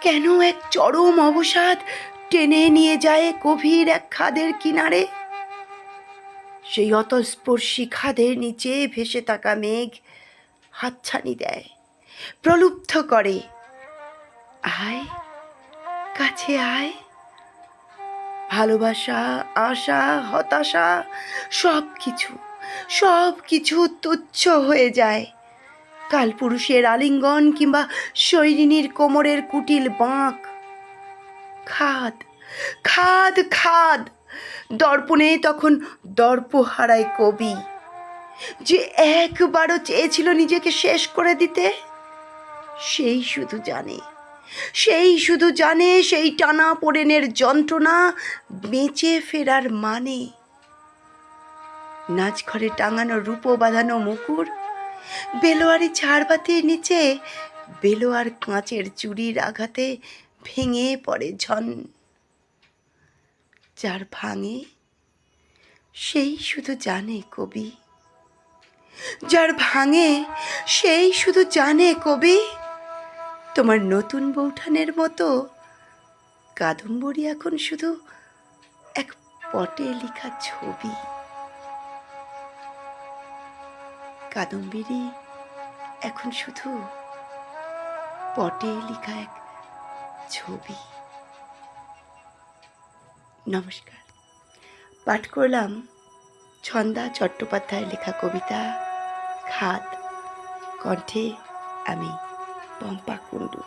কেন এক চরম অবসাদ টেনে নিয়ে যায় গভীর এক খাদের কিনারে? সেই অতস্পর্শী খাদের নিচে ভেসে থাকা মেঘ হাতছানি দেয়, প্রলুব্ধ করে। আয়, কাছে আয়। ভালোবাসা, আশা, হতাশা সব কিছু সব কিছু তুচ্ছ হয়ে যায়। কালপুরুষের আলিঙ্গন কিংবা শৈরিনীর কোমরের কুটিল বাঁক। খাদ খাদ খাদ। দর্পণে তখন দর্প হারায় কবি। যে একবারও চেয়েছিল নিজেকে শেষ করে দিতে, সেই শুধু জানে। সেই শুধু জানে সেই টানা পোড়েনের যন্ত্রণা বেঁচে ফেরার মানে। নাচঘরে টাঙানো রূপো বাঁধানো মুকুর বেলোয়ারি ঝাড়বাতির নিচে বেলোয়ার কাঁচের চুরির আঘাতে ভেঙে পড়ে ঝন। যার ভাঙে, সেই শুধু জানে কবি। যার ভাঙে, সেই শুধু জানে কবি। তোমার নতুন বৌঠানের মতো কাদম্বরী এখন শুধু এক পটে লেখা ছবি। কাদম্বরী এখন শুধু পটে লেখা এক ছবি। নমস্কার। পাঠ করলাম ছন্দা চট্টোপাধ্যায়ের লেখা কবিতা খাত, কণ্ঠে আমি পম্পা কুণ্ডু।